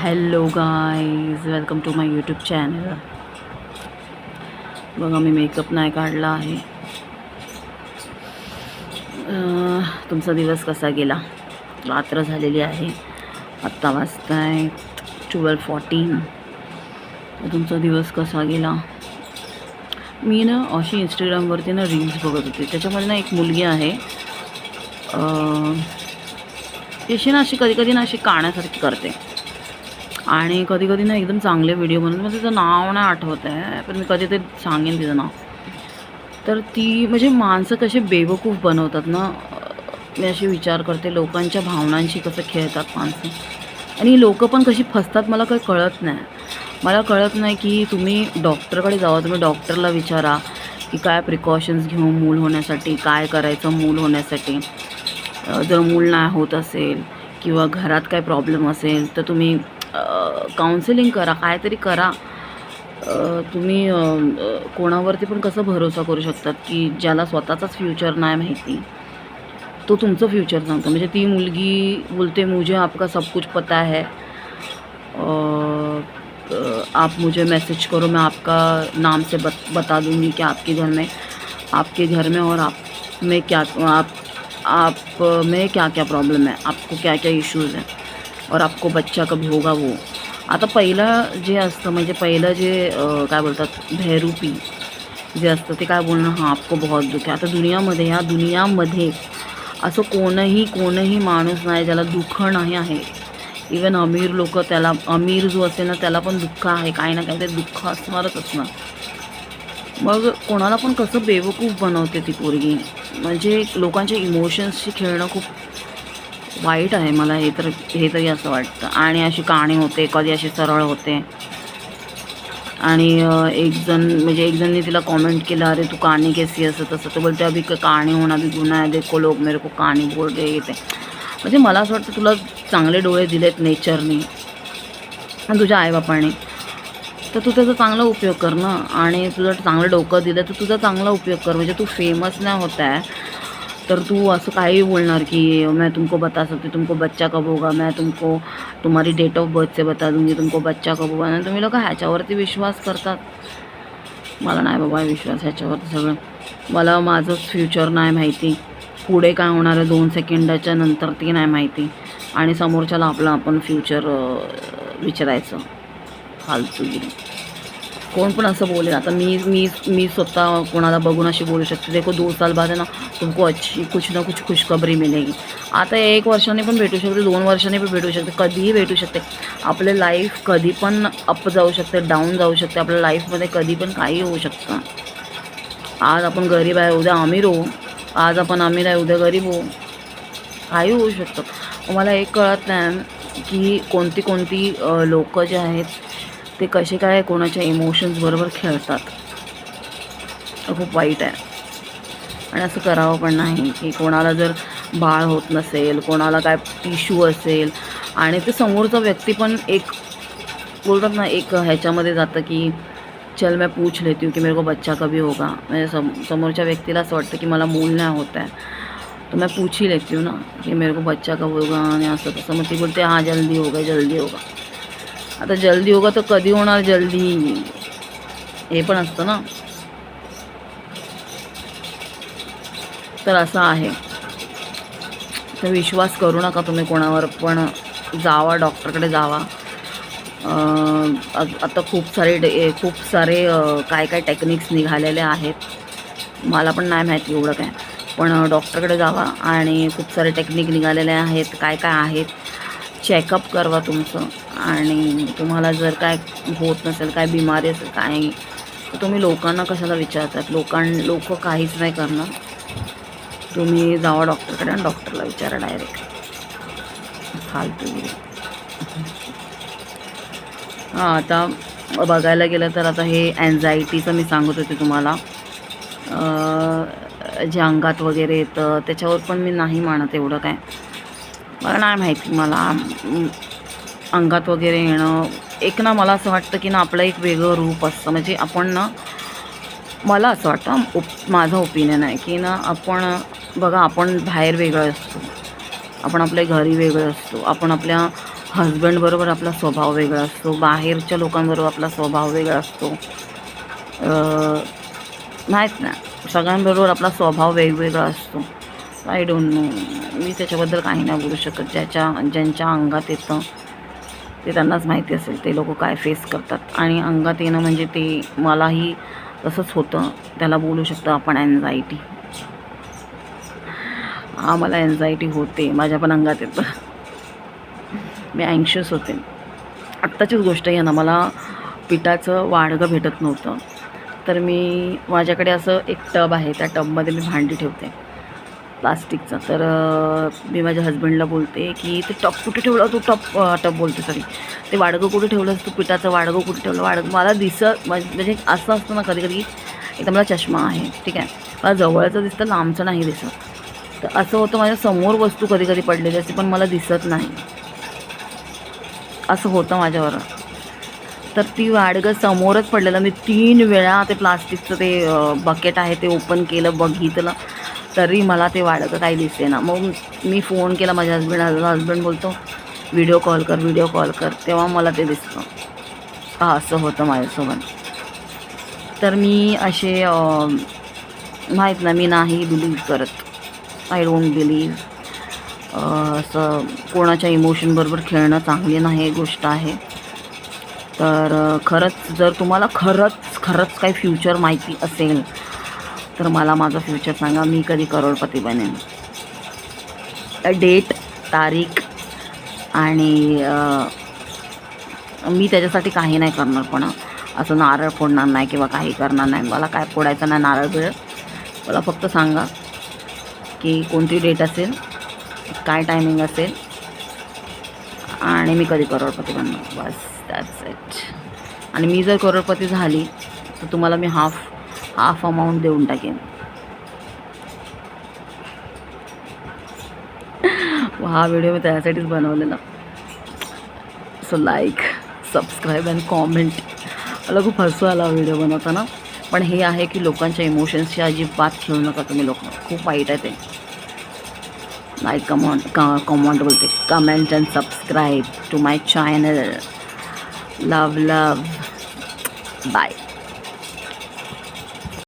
Hello guys welcome to my YouTube channel बघा मी makeup नाही काढला आहे. तुमचा दिवस कसा गेला? रात्र झालेली आहे. आत्ता वाजताय ट्वेल्व फॉर्टीन तुमचा दिवस कसा गेला? मी ना अशी इंस्टाग्रामवरती ना रील्स बघत होते. त्याच्यामध्ये ना एक मुलगी आहे. अशी ना अशी कधी कधी ना अशी काण्यासारखी करते. आणि कधी कधी ना एकदम चांगले व्हिडिओ बनवून म्हणजे मग तिचं नाव नाही आठवत आहे पण मी कधीतरी सांगेन तिचं नाव. तर ती म्हणजे माणसं कसे बेवकूफ बनवतात ना मी असे विचार करते लोकांच्या भावनांशी कसं खेळतात माणसं. आणि लोकं पण कशी फसतात मला काही कळत नाही. मला कळत नाही की तुम्ही डॉक्टरकडे जावा तुम्ही डॉक्टरला विचारा की काय प्रिकॉशन्स घेऊ मूल होण्यासाठी काय करायचं मूल होण्यासाठी. जर मूल नाही होत असेल किंवा घरात काय प्रॉब्लेम असेल तर तुम्ही काउन्सिलिंग करा काहीतरी करा. तुम्ही कोणावरती पण कसं भरोसा करू शकतात की ज्याला स्वतःचाच फ्युचर नाही माहिती. तो तुमचं फ्युचर सांगतो. म्हणजे ती मुलगी बोलते मुझे आपका सब कुछ पता है. आप मुझे मैसेज करो मैं आपका नाम से बत, बता दूंगी कि आपके घर में आपके घर में और आप में क्या आप आप में क्या क्या प्रॉब्लम है आपको क्या क्या इश्यूज हैं और आपको बच्चा कब होगा वो। आता पहिलं जे असतं म्हणजे पहिलं जे काय बोलतात भैरूपी जे असतं ते काय बोलणं? हां आपको बहुत दुःख आहे. आता दुनियामध्ये ह्या दुनियामध्ये असं कोणही कोणही माणूस नाही ज्याला दुःख नाही आहे. इवन अमीर लोक त्याला अमीर जो असेल ना त्याला पण दुःख आहे. काही ना काही ते दुःख असणारच असणार. मग कोणाला पण कसं बेवकूफ बनवते ती पोरगी? म्हणजे लोकांच्या इमोशन्सशी खेळणं खूप वाईट आहे मला हे तर हे तरी असं वाटतं. आणि अशी कहाणी होते कधी अशी सरळ होते. आणि एकजण एक जण म्हणजे एकजणनी तिला कॉमेंट केलं अरे तू कहाणी कैसी असं तसं? तर बोलते अभि काणी कहाणी होना भी गुन्हा आहे. देखो लोक मेरे को कहाणी बोल रहे येते म्हणजे मला असं वाटतं तुला चांगले डोळे दिलेत नेचरनी आणि तुझ्या आईबापाने. तर तू त्याचा चांगला उपयोग कर ना. आणि तुझं चांगलं डोकं दिलं तर तुझा चांगला उपयोग कर. म्हणजे तू फेमस नाही होत आहे तर तू असं काही बोलणार की मैं तुमको बता सकती तुमको बच्चा कब होगा मैं तुमको तुम्हारी डेट ऑफ बर्थचे बता दूंगी तुमको बच्चा कब होगा। आणि तुम्ही लोक ह्याच्यावरती विश्वास करतात. मला नाही बाबा विश्वास ह्याच्यावरती सगळं. मला माझंच फ्युचर नाही माहिती. पुढे काय होणार आहे दोन सेकंडाच्या नंतर ती नाही माहिती. आणि समोरच्याला आपलं आपण फ्युचर विचारायचं. फालतूगिरी कोण पण असं बोलेल. आता मी मी मी स्वतः कोणाला बघून अशी बोलू शकते. देखो दो साल बाद आहे ना तुमको अच्छी कुछ ना कुछ खुशखबरी मिलेगी. आता एक वर्षाने पण भेटू शकते दोन वर्षाने पण भेटू शकते कधीही भेटू शकते. आपले लाईफ कधी पण अप जाऊ शकते डाऊन जाऊ शकते. आपल्या लाईफमध्ये कधी पण काही होऊ शकतं. आज आपण गरीब आहे उद्या अमीर होऊ. आज आपण अमीर आहे उद्या गरीब होऊ. काही होऊ शकतं. मला एक कळत नाही की कोणती कोणती लोकं जे आहेत ते कसे काय कोणाच्या इमोशन्सबरोबर खेळतात. खूप वाईट आहे. आणि असं करावं पण नाही की कोणाला जर बाळ होत नसेल कोणाला काय इश्यू असेल. आणि ते समोरचा व्यक्ती पण एक बोलतात ना एक ह्याच्यामध्ये जातं की चल मैं पूछ लेती हूँ कि मेरे को बच्चा कभी होगा. म्हणजे सम समोरच्या व्यक्तीला असं वाटतं की मला मूल नाही होत आहे. तो मैं पूछ ही लेती हूँ ना की मेरे को बच्चा कब होगा आणि असं तसं. मग ती बोलते हां जल्दी होगा जल्दी होगा. आता जल्दी होगा तर कधी होणार जल्दी? हे पण असतं ना. तर असं आहे. तर विश्वास करू नका तुम्ही कोणावर पण जावा डॉक्टरकडे जावा. आता खूप सारे डे खूप सारे काय काय टेक्निक्स निघालेले आहेत. मला पण नाही माहिती एवढं काय. पण डॉक्टरकडे जावा आणि खूप सारे टेक्निक निघालेले आहेत काय काय आहेत. चेकअप करवा तुमचं. आणि तुम्हाला जर काय होत नसेल काय बिमारी असेल काय तर तुम्ही लोकांना कशाला विचारतात? लोकां लोक काहीच नाही करणार. तुम्ही जावा डॉक्टरकडे आणि डॉक्टरला विचारा डायरेक्ट. फालतू हां आता बघायला गेलं तर आता हे अँझायटीचं मी सांगत होते तुम्हाला. जे अंगात वगैरे येतं त्याच्यावर पण मी नाही मानत एवढं काय. मला नाही माहिती मला. अंगात वगैरे येणं एक ना मला असं वाटतं की ना आपलं एक वेगळं रूप असतं. म्हणजे आपण ना मला असं वाटतं ओप माझं ओपिनियन आहे की ना आपण बघा आपण बाहेर वेगळं असतो. आपण आपल्या घरी वेगळं असतो. आपण आपल्या हजबंडबरोबर आपला स्वभाव वेगळा असतो. बाहेरच्या लोकांबरोबर आपला स्वभाव वेगळा असतो. नाहीत ना. सगळ्यांबरोबर आपला स्वभाव वेगवेगळा असतो. आय डोंट नो मी त्याच्याबद्दल काही नाही बोलू शकत. ज्याच्या ज्यांच्या अंगात येतं. ते त्यांनाच माहिती असेल ते लोक काय फेस करतात. आणि अंगात येणं म्हणजे ते मलाही तसंच होतं. त्याला बोलू शकतो आपण अँझायटी हा मला अँझायटी होते. माझ्या पण अंगात येतं. मी अँक्शियस होते. आत्ताचीच गोष्ट आहे ना मला पिठाचं वाडगं भेटत नव्हतं. तर मी माझ्याकडे असं एक टब आहे. त्या टबमध्ये मी भांडी ठेवते. प्लास्टिकचं. तर मी माझ्या हस्बंडला बोलते की ते टॉप कुठे ठेवलं? तू टॉप टॉप बोलते सॉरी ते वाडगं कुठे ठेवलं? तू पिठाचं वाडगं कुठे ठेवलं? वाडगं मला दिसत म्हणजे म्हणजे असं असतं ना कधी कधी एकदा मला चष्मा आहे ठीक आहे? मला जवळचं दिसतं लांबचं नाही दिसत. तर असं होतं माझ्यासमोर वस्तू कधी कधी पडलेली असते पण मला दिसत नाही. असं होतं माझ्यावर तर ती वाडगं समोरच पडलेलं. मी तीन वेळा ते प्लास्टिकचं ते बकेट आहे ते ओपन केलं बघितलं. तरी मला ते वाढतं काही दिसते ना. मग मी फोन केला माझ्या हस्बंड हजबंड बोलतो व्हिडिओ कॉल कर व्हिडिओ कॉल कर. तेव्हा मला ते दिसतं हा असं होतं माझ्यासोबत. तर मी असे माहीत ना मी नाही बिलीव्ह करत. आय डोंट बिलीव्ह असं कोणाच्या इमोशनबरोबर खेळणं चांगली नाही गोष्ट आहे. तर खरंच जर तुम्हाला खरंच खरंच काही फ्युचर माहिती असेल तर मला माझं फ्युचर सांगा मी कधी करोडपती बनेन? डेट तारीख आणि मी त्याच्यासाठी काही नाही करणार पण असं नारळ फोडणार नाही किंवा काही करणार नाही. मला काय फोडायचं नाही नारळ बिळ. मला फक्त सांगा की कोणती डेट असेल काय टायमिंग असेल आणि मी कधी करोडपती बनणार. बस दॅट्स इट आणि मी जर करोडपती झाली तर तुम्हाला मी हाफ हाफ अमाऊंट देऊन टाकेन हा व्हिडिओ मी त्यासाठीच बनवलेला so like subscribe and comment मला खूप हसू आला व्हिडिओ बनवताना पण हे आहे की लोकांच्या इमोशन्सची अजिबात खेळू नका तुम्ही लोक खूप वाईट आहे ते. लाईक कमॉन्ट कॉमेंट बोलते. Comment and subscribe to my channel love love bye